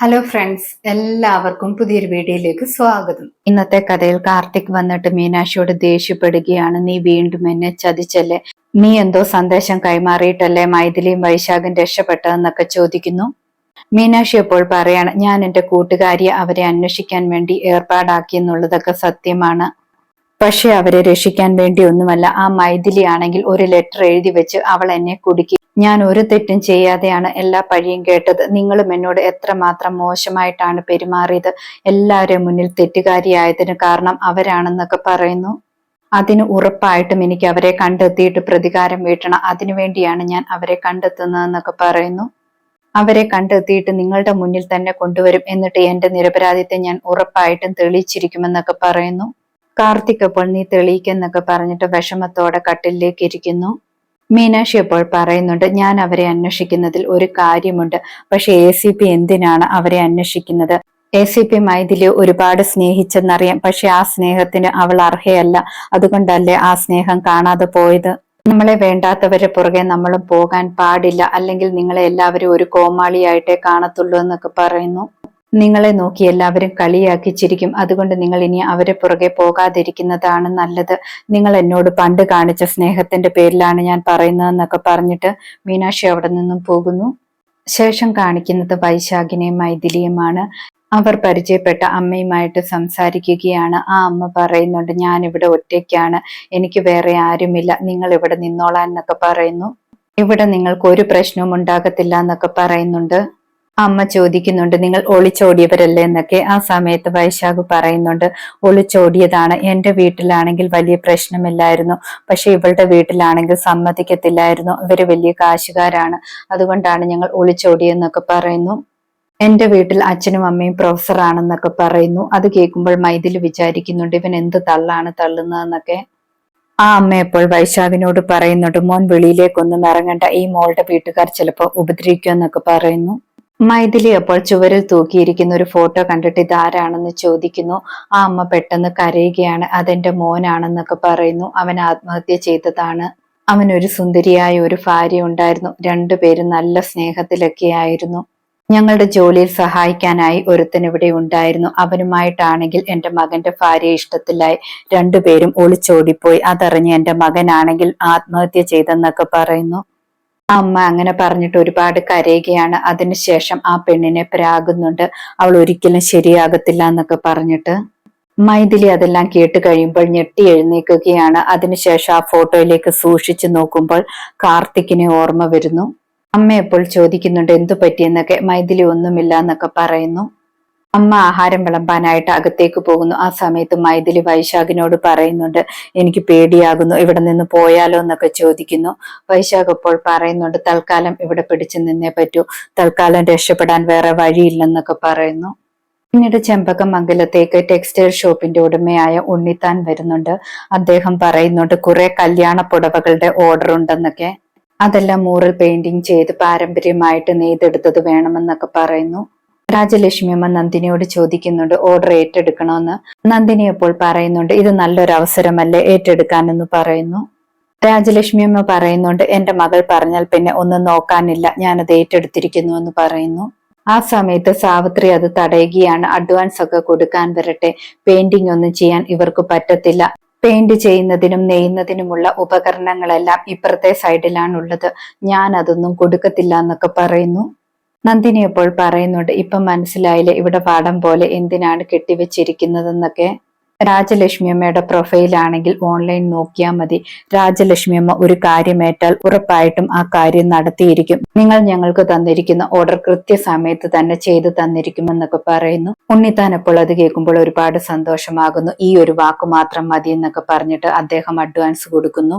Hello friends എല്ലാവർക്കും പുതിയൊരു വീഡിയോയിലേക്ക് സ്വാഗതം. ഇന്നത്തെ കഥയിൽ കാർത്തിക് വന്നിട്ട് മീനാക്ഷിയോട് ദേഷ്യപ്പെടുകയാണ്. നീ വീണ്ടും എന്നെ ചതിച്ചല്ലേ? നീ എന്തോ സന്ദേശം കൈമാറിയിട്ടല്ലേ മൈഥിലിയും വൈശാഖും രക്ഷപ്പെട്ടതെന്നൊക്കെ ചോദിക്കുന്നു? മീനാക്ഷി അപ്പോൾ പറയാണ് ഞാൻ എന്റെ കൂട്ടുകാരിയെ അവരെ അന്വേഷിക്കാൻ വേണ്ടി ഏർപ്പാടാക്കി എന്നുള്ളതൊക്കെ സത്യമാണ്. പക്ഷെ അവരെ രക്ഷിക്കാൻ വേണ്ടി ഒന്നുമല്ല ആ മൈഥിലി ആണെങ്കിൽ ഒരു ലെറ്റർ എഴുതി വെച്ച് അവൾ എന്നെ കുടുക്കി ഞാൻ ഒരു തെറ്റും ചെയ്യാതെയാണ് എല്ലാ പഴിയും കേട്ടത്. നിങ്ങളും എന്നോട് എത്രമാത്രം മോശമായിട്ടാണ് പെരുമാറിയത്? എല്ലാവരും മുന്നിൽ തെറ്റുകാരിയായതിന് കാരണം അവരാണെന്നൊക്കെ പറയുന്നു. അതിന് ഉറപ്പായിട്ടും എനിക്ക് അവരെ കണ്ടെത്തിയിട്ട് പ്രതികാരം വീട്ടണം. അതിനുവേണ്ടിയാണ് ഞാൻ അവരെ കണ്ടെത്തുന്നതെന്നൊക്കെ പറയുന്നു. അവരെ കണ്ടെത്തിയിട്ട് നിങ്ങളുടെ മുന്നിൽ തന്നെ കൊണ്ടുവരും എന്നിട്ട് എന്റെ നിരപരാധിത്തെ ഞാൻ ഉറപ്പായിട്ടും തെളിയിച്ചിരിക്കുമെന്നൊക്കെ പറയുന്നു. കാർത്തിക് അപ്പോൾ നീ തെളിയിക്കെന്നൊക്കെ പറഞ്ഞിട്ട് വിഷമത്തോടെ കട്ടിലേക്ക് ഇരിക്കുന്നു. മീനാക്ഷി അപ്പോൾ പറയുന്നുണ്ട് ഞാൻ അവരെ അന്വേഷിക്കുന്നതിൽ ഒരു കാര്യമുണ്ട്. പക്ഷെ എ സി പി എന്തിനാണ് അവരെ അന്വേഷിക്കുന്നത്? എ സി പി മൈഥിലി ഒരുപാട് സ്നേഹിച്ചെന്നറിയാം. പക്ഷെ ആ സ്നേഹത്തിന് അവൾ അർഹയല്ല. അതുകൊണ്ടല്ലേ ആ സ്നേഹം കാണാതെ പോയത്? നമ്മളെ വേണ്ടാത്തവരെ പുറകെ നമ്മളും പോകാൻ പാടില്ല. അല്ലെങ്കിൽ നിങ്ങളെ എല്ലാവരും ഒരു കോമാളിയായിട്ടേ കാണത്തുള്ളൂ എന്നൊക്കെ പറയുന്നു. നിങ്ങളെ നോക്കി എല്ലാവരും കളിയാക്കി ചിരിക്കും. അതുകൊണ്ട് നിങ്ങൾ ഇനി അവരെ പുറകെ പോകാതിരിക്കുന്നതാണ് നല്ലത്. നിങ്ങൾ എന്നോട് പണ്ട് കാണിച്ച സ്നേഹത്തിന്റെ പേരിലാണ് ഞാൻ പറയുന്നതെന്നൊക്കെ പറഞ്ഞിട്ട് മീനാക്ഷി അവിടെ നിന്നും പോകുന്നു. ശേഷം കാണിക്കുന്നത് വൈശാഖിനെയും മൈഥിലിയുമാണ്. അവർ പരിചയപ്പെട്ട അമ്മയുമായിട്ട് സംസാരിക്കുകയാണ്. ആ അമ്മ പറയുന്നുണ്ട് ഞാൻ ഇവിടെ ഒറ്റയ്ക്കാണ്. എനിക്ക് വേറെ ആരുമില്ല. നിങ്ങൾ ഇവിടെ നിന്നോളാൻ എന്നൊക്കെ പറയുന്നു. ഇവിടെ നിങ്ങൾക്ക് ഒരു പ്രശ്നവും ഉണ്ടാകത്തില്ല എന്നൊക്കെ പറയുന്നുണ്ട്. അമ്മ ചോദിക്കുന്നുണ്ട് നിങ്ങൾ ഒളിച്ചോടിയവരല്ലേ? എന്നൊക്കെ ആ സമയത്ത് വൈശാഖ് പറയുന്നുണ്ട് ഒളിച്ചോടിയതാണ്. എന്റെ വീട്ടിലാണെങ്കിൽ വലിയ പ്രശ്നമില്ലായിരുന്നു. പക്ഷെ ഇവളുടെ വീട്ടിലാണെങ്കിൽ സമ്മതിക്കത്തില്ലായിരുന്നു. ഇവർ വലിയ കാശുകാരാണ്. അതുകൊണ്ടാണ് ഞങ്ങൾ ഒളിച്ചോടിയെന്നൊക്കെ പറയുന്നു. എന്റെ വീട്ടിൽ അച്ഛനും അമ്മയും പ്രൊഫസർ ആണെന്നൊക്കെ പറയുന്നു. അത് കേൾക്കുമ്പോൾ മൈതിൽ വിചാരിക്കുന്നുണ്ട് ഇവൻ എന്ത് തള്ളാണ് തള്ളുന്നതെന്നൊക്കെ. ആ അമ്മ എപ്പോൾ വൈശാഖിനോട് പറയുന്നുണ്ട് മോൻ വെളിയിലേക്കൊന്നും ഇറങ്ങണ്ട. ഈ മോളുടെ വീട്ടുകാർ ചിലപ്പോൾ ഉപദ്രവിക്കുമെന്നൊക്കെ പറയുന്നു. മൈഥിലി അപ്പോൾ ചുവരിൽ തൂക്കിയിരിക്കുന്ന ഒരു ഫോട്ടോ കണ്ടിട്ട് ഇതാരാണെന്ന് ചോദിക്കുന്നു. ആ അമ്മ പെട്ടെന്ന് കരയുകയാണ്. അതെന്റെ മോനാണെന്നൊക്കെ പറയുന്നു. അവൻ ആത്മഹത്യ ചെയ്തതാണ്. അവനൊരു സുന്ദരിയായ ഒരു ഭാര്യ ഉണ്ടായിരുന്നു. രണ്ടുപേരും നല്ല സ്നേഹത്തിലൊക്കെ ആയിരുന്നു. ഞങ്ങളുടെ ജോലിയിൽ സഹായിക്കാനായി ഒരുത്തൻ ഇവിടെ ഉണ്ടായിരുന്നു. അവനുമായിട്ടാണെങ്കിൽ എന്റെ മകന്റെ ഭാര്യ ഇഷ്ടത്തിലായി. രണ്ടുപേരും ഒളിച്ചോടിപ്പോയി. അതറിഞ്ഞ് എന്റെ മകനാണെങ്കിൽ ആത്മഹത്യ ചെയ്തെന്നൊക്കെ പറയുന്നു. അമ്മ അങ്ങനെ പറഞ്ഞിട്ട് ഒരുപാട് കരയുകയാണ്. അതിനുശേഷം ആ പെണ്ണിനെ പ്രാകുന്നുണ്ട്. അവൾ ഒരിക്കലും ശരിയാകത്തില്ല എന്നൊക്കെ പറഞ്ഞിട്ട് മൈഥിലി അതെല്ലാം കേട്ട് കഴിയുമ്പോൾ ഞെട്ടി എഴുന്നേൽക്കുകയാണ്. അതിനുശേഷം ആ ഫോട്ടോയിലേക്ക് സൂക്ഷിച്ചു നോക്കുമ്പോൾ കാർത്തിക്കിനെ ഓർമ്മ വരുന്നു. അമ്മ എപ്പോൾ ചോദിക്കുന്നുണ്ട് എന്തു പറ്റിയെന്നൊക്കെ? മൈഥിലി ഒന്നുമില്ല എന്നൊക്കെ പറയുന്നു. അമ്മ ആഹാരം വിളമ്പാനായിട്ട് അകത്തേക്ക് പോകുന്നു. ആ സമയത്ത് മൈഥിലി വൈശാഖിനോട് പറയുന്നുണ്ട് എനിക്ക് പേടിയാകുന്നു ഇവിടെ നിന്ന് പോയാലോ എന്നൊക്കെ ചോദിക്കുന്നു. വൈശാഖ് അപ്പോൾ പറയുന്നുണ്ട് തൽക്കാലം ഇവിടെ പിടിച്ചു നിന്നേ പറ്റൂ. തൽക്കാലം രക്ഷപ്പെടാൻ വേറെ വഴിയില്ലെന്നൊക്കെ പറയുന്നു. പിന്നീട് ചെമ്പകമംഗലത്തേക്ക് ടെക്സ്റ്റൈൽ ഷോപ്പിന്റെ ഉടമയായ ഉണ്ണിത്താൻ വരുന്നുണ്ട്. അദ്ദേഹം പറയുന്നുണ്ട് കുറെ കല്യാണ പുടവകളുടെ ഓർഡർ ഉണ്ടെന്നൊക്കെ. അതെല്ലാം മൂറൽ പെയിന്റിങ് ചെയ്ത് പാരമ്പര്യമായിട്ട് നെയ്തെടുത്തത് വേണമെന്നൊക്കെ പറയുന്നു. രാജലക്ഷ്മി അമ്മ നന്ദിനിയോട് ചോദിക്കുന്നുണ്ട് ഓർഡർ ഏറ്റെടുക്കണമെന്ന് നന്ദിനി അപ്പോൾ പറയുന്നുണ്ട് ഇത് നല്ലൊരു അവസരമല്ലേ ഏറ്റെടുക്കാനെന്ന് പറയുന്നു. രാജലക്ഷ്മി അമ്മ പറയുന്നുണ്ട് എന്റെ മകൾ പറഞ്ഞാൽ പിന്നെ ഒന്നും നോക്കാനില്ല ഞാനത് ഏറ്റെടുത്തിരിക്കുന്നു എന്ന് പറയുന്നു. ആ സമയത്ത് സാവിത്രി അത് തടയുകയാണ് അഡ്വാൻസ് ഒക്കെ കൊടുക്കാൻ വരട്ടെ പെയിന്റിംഗ് ഒന്നും ചെയ്യാൻ ഇവർക്ക് പറ്റത്തില്ല. പെയിന്റ് ചെയ്യുന്നതിനും നെയ്യുന്നതിനുമുള്ള ഉപകരണങ്ങളെല്ലാം ഇപ്പുറത്തെ സൈഡിലാണുള്ളത് ഞാൻ അതൊന്നും കൊടുക്കത്തില്ല എന്നൊക്കെ പറയുന്നു. നന്ദിനി അപ്പോൾ പറയുന്നുണ്ട് ഇപ്പൊ മനസ്സിലായില്ലേ ഇവിടെ പാടം പോലെ എന്തിനാണ് കെട്ടിവെച്ചിരിക്കുന്നതെന്നൊക്കെ? രാജലക്ഷ്മി അമ്മയുടെ പ്രൊഫൈലാണെങ്കിൽ ഓൺലൈൻ നോക്കിയാൽ മതി. രാജലക്ഷ്മി അമ്മ ഒരു കാര്യമേറ്റാൽ ഉറപ്പായിട്ടും ആ കാര്യം നടത്തിയിരിക്കും. നിങ്ങൾ ഞങ്ങൾക്ക് തന്നിരിക്കുന്ന ഓർഡർ കൃത്യസമയത്ത് തന്നെ ചെയ്തു തന്നിരിക്കുമെന്നൊക്കെ പറയുന്നു. ഉണ്ണിത്താൻ അപ്പോൾ അത് കേൾക്കുമ്പോൾ ഒരുപാട് സന്തോഷമാകുന്നു. ഈ ഒരു വാക്ക് മാത്രം മതി എന്നൊക്കെ പറഞ്ഞിട്ട് അദ്ദേഹം അഡ്വാൻസ് കൊടുക്കുന്നു.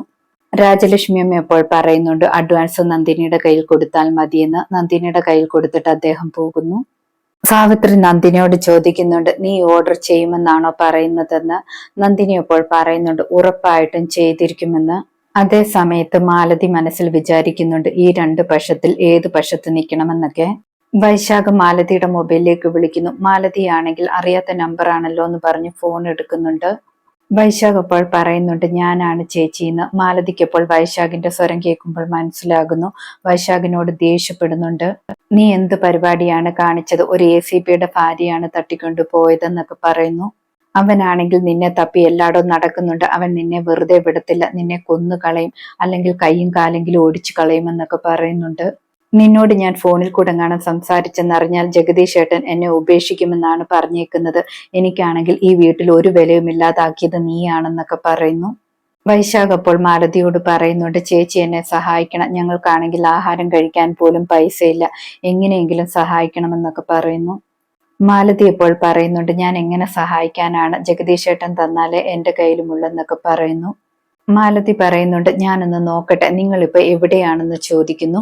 രാജലക്ഷ്മി അമ്മ അപ്പോൾ പറയുന്നുണ്ട് അഡ്വാൻസ് നന്ദിനിയുടെ കയ്യിൽ കൊടുത്താൽ മതിയെന്ന്. നന്ദിനിയുടെ കയ്യിൽ കൊടുത്തിട്ട് അദ്ദേഹം പോകുന്നു. സാവിത്രി നന്ദിനിയോട് ചോദിക്കുന്നുണ്ട് നീ ഓർഡർ ചെയ്യുമെന്നാണോ പറയുന്നതെന്ന്? നന്ദിനി അപ്പോൾ പറയുന്നുണ്ട് ഉറപ്പായിട്ടും ചെയ്തിരിക്കുമെന്ന്. അതേ സമയത്ത് മാലതി മനസ്സിൽ വിചാരിക്കുന്നുണ്ട് ഈ രണ്ട് പക്ഷത്തിൽ ഏത് പക്ഷത്ത് നിൽക്കണമെന്നൊക്കെ. വൈശാഖ് മാലതിയുടെ മൊബൈലിലേക്ക് വിളിക്കുന്നു മാലതിയാണെങ്കിൽ അറിയാത്ത നമ്പർ ആണല്ലോ എന്ന് പറഞ്ഞ് ഫോൺ എടുക്കുന്നുണ്ട്. വൈശാഖ് അപ്പോൾ പറയുന്നുണ്ട് ഞാനാണ് ചേച്ചി എന്ന്. മാലതിക്കപ്പോൾ വൈശാഖിന്റെ സ്വരം കേൾക്കുമ്പോൾ മനസ്സിലാകുന്നു വൈശാഖിനോട് ദേഷ്യപ്പെടുന്നുണ്ട്. നീ എന്ത് പരിപാടിയാണ് കാണിച്ചത്? ഒരു എ സി പിയുടെ ഭാര്യയാണ് തട്ടിക്കൊണ്ടു പോയതെന്നൊക്കെ പറയുന്നു. അവനാണെങ്കിൽ നിന്നെ തപ്പി എല്ലായിടവും നടക്കുന്നുണ്ട്. അവൻ നിന്നെ വെറുതെ വിടത്തില്ല. നിന്നെ കൊന്നു കളയും അല്ലെങ്കിൽ കൈയും കാലെങ്കിലും ഓടിച്ചു കളയുമെന്നൊക്കെ പറയുന്നുണ്ട്. നിന്നോട് ഞാൻ ഫോണിൽ കൂടെ കാണാൻ സംസാരിച്ചെന്നറിഞ്ഞാൽ ജഗദീഷ് ഏട്ടൻ എന്നെ ഉപേക്ഷിക്കുമെന്നാണ് പറഞ്ഞേക്കുന്നത്. എനിക്കാണെങ്കിൽ ഈ വീട്ടിൽ ഒരു വിലയും ഇല്ലാതാക്കിയത് നീയാണെന്നൊക്കെ പറയുന്നു. വൈശാഖ് അപ്പോൾ മാലതിയോട് പറയുന്നുണ്ട് ചേച്ചി എന്നെ സഹായിക്കണം. ഞങ്ങൾക്കാണെങ്കിൽ ആഹാരം കഴിക്കാൻ പോലും പൈസയില്ല. എങ്ങനെയെങ്കിലും സഹായിക്കണമെന്നൊക്കെ പറയുന്നു. മാലതി ഇപ്പോൾ പറയുന്നുണ്ട് ഞാൻ എങ്ങനെ സഹായിക്കാനാണ്? ജഗദീഷ് ഏട്ടൻ തന്നാലേ എന്റെ കയ്യിലുമുള്ളെന്നൊക്കെ പറയുന്നു. മാലതി പറയുന്നുണ്ട് ഞാനൊന്ന് നോക്കട്ടെ. നിങ്ങളിപ്പോ എവിടെയാണെന്ന് ചോദിക്കുന്നു.